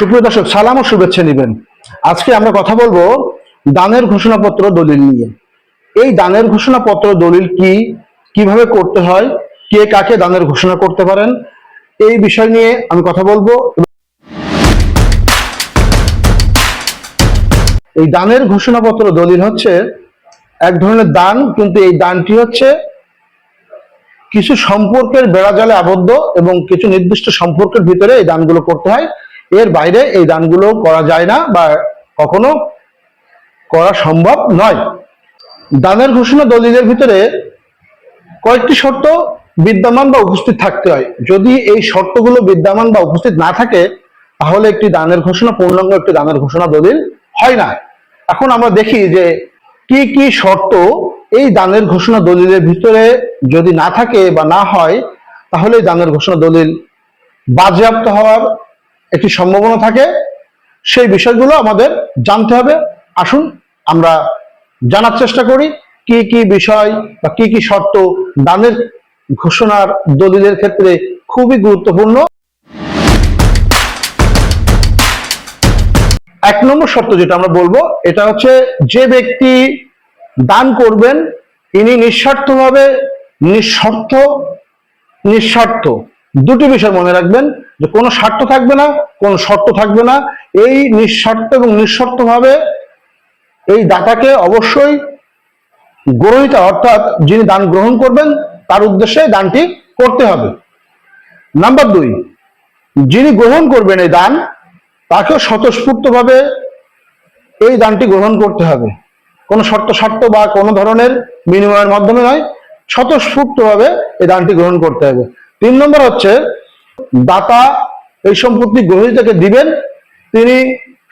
সুপ্রিয় দর্শক, সালাম ও শুভেচ্ছা নেবেন। আজকে আমরা কথা বলব দানের ঘোষণাপত্র দলিল নিয়ে। এই দানের ঘোষণাপত্র দলিল কি, কীভাবে করতে হয়, কে কাকে দানের ঘোষণা করতে পারেন, এই বিষয় নিয়ে আমি কথা বলব। এই দানের ঘোষণাপত্র দলিল হচ্ছে এক ধরনের দান, কিন্তু এই দানটি হচ্ছে কিছু সম্পর্কের বেড়াজালে আবদ্ধ এবং কিছু নির্দিষ্ট সম্পর্কের ভিতরে এই দানগুলো করতে হয়। এর বাইরে এই দানগুলো করা যায় না বা কখনো করা সম্ভব নয়। দানের ঘোষণা দলিলের ভিতরে কয়েকটি শর্ত বিদ্যমান বা উপস্থিত থাকতে হয়। যদি এই শর্তগুলো বিদ্যমান বা উপস্থিত না থাকে, তাহলে একটি দানের ঘোষণা, পূর্ণাঙ্গ একটি দানের ঘোষণা দলিল হয় না। এখন আমরা দেখি যে কি কি শর্ত এই দানের ঘোষণা দলিলের ভিতরে যদি না থাকে বা না হয়, তাহলে দানের ঘোষণা দলিল বাজেয়াপ্ত হওয়ার একটি সম্ভাবনা থাকে, সেই বিষয়গুলো আমাদের জানতে হবে। আসুন, আমরা জানার চেষ্টা করি, কি কি বিষয় বা কি কি শর্ত দানের ঘোষণার দলিলের ক্ষেত্রে খুবই গুরুত্বপূর্ণ। এক নম্বর শর্ত যেটা আমরা বলব, এটা হচ্ছে যে ব্যক্তি দান করবেন, ইনি নিঃস্বার্থভাবে নিঃস্বার্থ নিঃস্বার্থ দুটি বিষয় মনে রাখবেন, যে কোনো স্বার্থ থাকবে না, কোনো শর্ত থাকবে না। এই নিঃস্বার্থ এবং নিঃশর্তভাবে এই দাতাকে অবশ্যই গ্রহিতা অর্থাৎ যিনি দান গ্রহণ করবেন, তার উদ্দেশ্যে দানটি করতে হবে। নাম্বার দুই, যিনি গ্রহণ করবেন এই দান, তাকেও স্বতঃস্ফূর্তভাবে এই দানটি গ্রহণ করতে হবে। কোনো শর্ত শর্ত বা কোনো ধরনের বিনিময়ের মাধ্যমে নয়, স্বতঃস্ফূর্তভাবে এই দানটি গ্রহণ করতে হবে। তিন নম্বর হচ্ছে, দাতা এই সম্পত্তি গ্রহীতাকে দিবেন, তিনি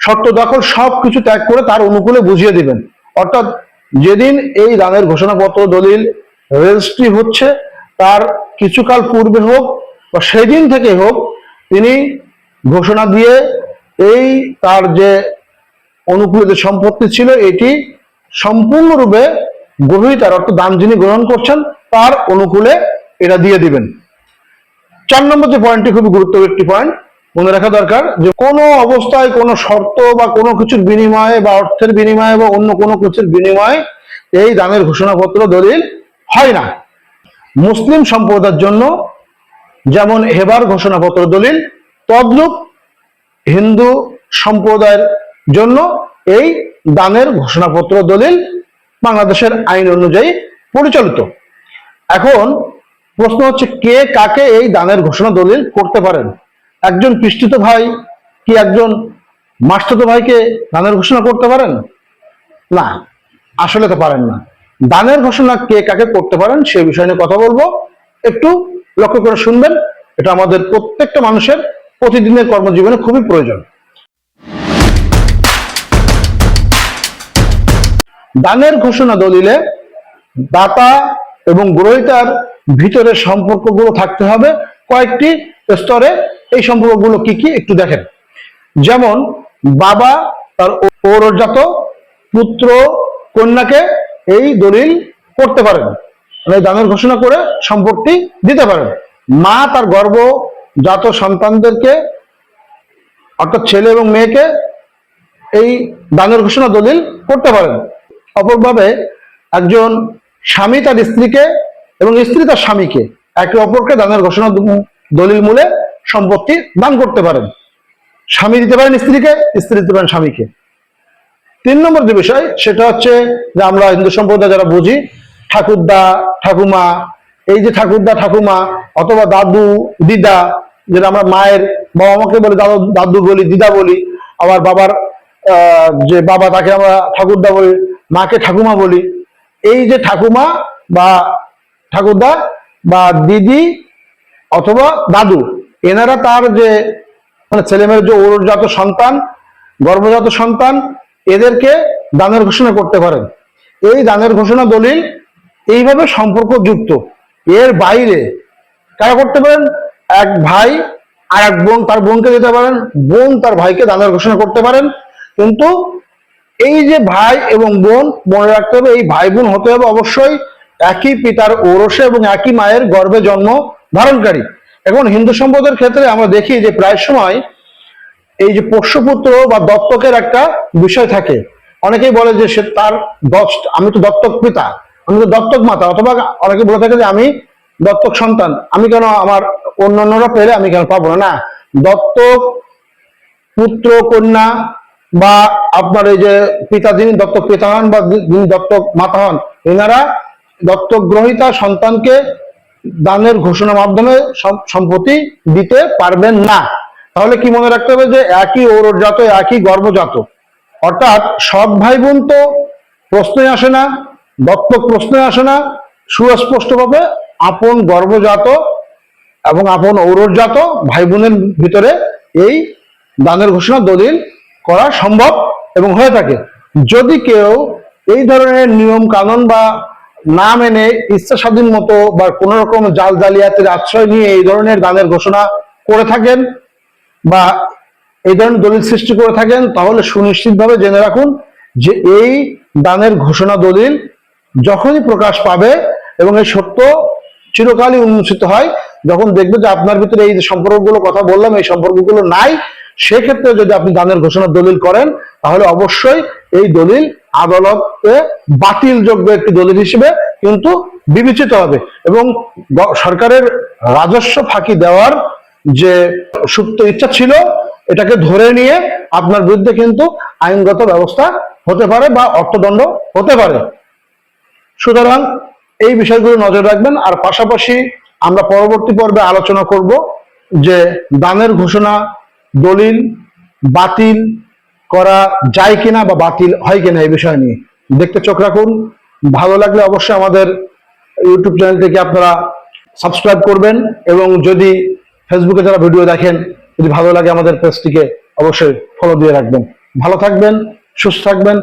শর্ত দখল সব কিছু ত্যাগ করে তার অনুকূলে বুঝিয়ে দিবেন। অর্থাৎ যেদিন এই দানের ঘোষণাপত্র, দলিল, রেজিস্ট্রি হচ্ছে, তার কিছুকাল পূর্বে হোক বা সেদিন থেকে হোক, তিনি ঘোষণা দিয়ে এই তার যে অনুকূলে যে সম্পত্তি ছিল, এটি সম্পূর্ণরূপে গ্রহীতার, অর্থাৎ দান যিনি গ্রহণ করছেন, তার অনুকূলে এটা দিয়ে দিবেন। চার নম্বর যে পয়েন্টটি খুবই গুরুত্বপূর্ণ একটি পয়েন্ট মনে রাখা দরকার যে কোনো অবস্থায় কোনো শর্ত বা কোনো কিছুর বিনিময়ে বা অর্থের বিনিময়ে বা অন্য কোনো কিছুর বিনিময়ে এই দানের ঘোষণাপত্র দলিল হয় না। মুসলিম সম্প্রদায়ের জন্য যেমন হেবার ঘোষণাপত্র দলিল, তদ্রূপ হিন্দু সম্প্রদায়ের জন্য এই দানের ঘোষণাপত্র দলিল বাংলাদেশের আইন অনুযায়ী পরিচালিত। এখন প্রশ্ন হচ্ছে, কে কাকে এই দানের ঘোষণা দলিল করতে পারেন? একজন পৃষ্ঠিত ভাই কি একজন মাস্তুত ভাইকে দানের ঘোষণা করতে পারেন? না, আসলে তো পারেন না। দানের ঘোষণা কে কাকে করতে পারেন সে বিষয় নিয়ে কথা বলব। একটু লক্ষ্য করে শুনবেন, এটা আমাদের প্রত্যেকটা মানুষের প্রতিদিনের কর্মজীবনে খুবই প্রয়োজন। দানের ঘোষণা দলিলে দাতা এবং গ্রহিতার ভিতরের সম্পর্কগুলো থাকতে হবে। কয়েকটি স্তরে এই সম্পর্কগুলো কি কি একটু দেখেন। যেমন, বাবা তার ঔরজাত পুত্র কন্যাকে এই দলিল করতে পারেন। মানে দানের ঘোষণা করে সম্পত্তি দিতে পারেন। মা তার গর্ভজাত সন্তানদেরকে, অর্থাৎ ছেলে এবং মেয়েকে এই দানের ঘোষণা দলিল করতে পারেন। অপরভাবে একজন স্বামী তার স্ত্রীকে এবং স্ত্রী তার স্বামীকে একে অপরকে দানের ঘোষণা দলিল মূলে সম্পত্তি দান করতে পারেন। স্বামী দিতে পারেন স্ত্রীকে, স্ত্রী দিতে পারেন স্বামীকে। তিন নম্বর যে বিষয়, সেটা হচ্ছে যে আমরা হিন্দু সম্প্রদায় যারা বুঝি, ঠাকুরদা, ঠাকুমা, এই যে ঠাকুরদা, ঠাকুমা, অথবা দাদু, দিদা, যেটা আমরা মায়ের বাবা মাকে বলি, দাদু দাদু বলি, দিদা বলি, আবার বাবার যে বাবা তাকে আমরা ঠাকুরদা বলি, মাকে ঠাকুমা বলি, এই যে ঠাকুমা বা ঠাকুরদা বা দিদি অথবা দাদু, এনারা তার যে মানে ছেলেমেয়ের যে ওরজাত সন্তান, গর্ভজাত সন্তান, এদেরকে দানের ঘোষণা করতে পারেন। এই দানের ঘোষণা দলিল এইভাবে সম্পর্ক যুক্ত এর বাইরে কারা করতে পারেন? এক ভাই আর এক বোন তার বোনকে দিতে পারেন, বোন তার ভাইকে দানের ঘোষণা করতে পারেন। কিন্তু এই যে ভাই এবং বোন মনে রাখতে হবে, এই ভাই বোন হতে হবে অবশ্যই একই পিতার ঔরসে এবং একই মায়ের গর্ভে জন্ম ধারণকারী। এখন হিন্দু সম্প্রদায়ের ক্ষেত্রে আমরা দেখি যে প্রায় সময় এই যে পোষ্যপুত্র বা দত্তকের একটা বিষয় থাকে। অনেকেই বলে যে সে তার দশ আমি তো দত্তক পিতা, আমি তো দত্তক মাতা, অথবা অনেকে বলে থাকে যে আমি দত্তক সন্তান, আমি কেন আমার অন্যান্যরা পেলে আমি কেন পাবো না, দত্তক পুত্র, কন্যা বা আপনার এই যে পিতা, যিনি দত্তক পিতা হন বা যিনি দত্তক মাতা হন, এনারা দত্তক গ্রহিতা সন্তানকে দানের ঘোষণার মাধ্যমে সম- সম্পত্তি দিতে পারবেন না। তাহলে কি মনে রাখতে হবে যে একই ঔরজাত একই গর্ভজাত? অর্থাৎ সৎ ভাই বোন তো প্রশ্নই আসে না, দত্তক প্রশ্নই আসে না, সুস্পষ্টভাবে আপন গর্ভজাত এবং আপন ঔরজাত ভাই বোনের ভিতরে এই দানের ঘোষণা দলিল করা সম্ভব এবং হয়ে থাকে। যদি কেউ এই ধরনের নিয়ম কানুন বা না মেনে ইচ্ছা স্বাধীন মতো বা কোন রকম জাল জালিয়াতের আশ্রয় নিয়ে এই ধরনের দানের ঘোষণা করে থাকেন বা এই ধরনের দলিল সৃষ্টি করে থাকেন, তাহলে সুনিশ্চিতভাবে জেনে রাখুন যে এই দানের ঘোষণা দলিল যখনই প্রকাশ পাবে এবং এই সত্য চিরকালই উন্মোচিত হয়, যখন দেখবে যে আপনার ভিতরে এই যে সম্পর্কগুলো কথা বললাম, এই সম্পর্কগুলো নাই, সেক্ষেত্রে যদি আপনি দানের ঘোষণা দলিল করেন, তাহলে অবশ্যই এই দলিল আদালতে বাতিলযোগ্য একটি দলিল হিসেবে কিন্তু বিবেচিত হবে এবং সরকারের রাজস্ব ফাঁকি দেওয়ার যে সুপ্ত ইচ্ছা ছিল, এটাকে ধরে নিয়ে আপনার বিরুদ্ধে কিন্তু আইনগত ব্যবস্থা হতে পারে বা অর্থদণ্ড হতে পারে। সুতরাং এই বিষয়গুলো নজর রাখবেন। আর পাশাপাশি আমরা পরবর্তী পর্বে আলোচনা করব যে দানের ঘোষণা, দলিল, বাতিল করা যায় কিনা বা বাতিল হয় কিনা এই বিষয় নিয়ে। দেখতে চোখ রাখুন। ভালো লাগলে অবশ্যই আমাদের ইউটিউব চ্যানেলটিকে আপনারা সাবস্ক্রাইব করবেন এবং যদি ফেসবুকে যারা ভিডিও দেখেন, যদি ভালো লাগে আমাদের পেজটিকে অবশ্যই ফলো দিয়ে রাখবেন। ভালো থাকবেন, সুস্থ থাকবেন।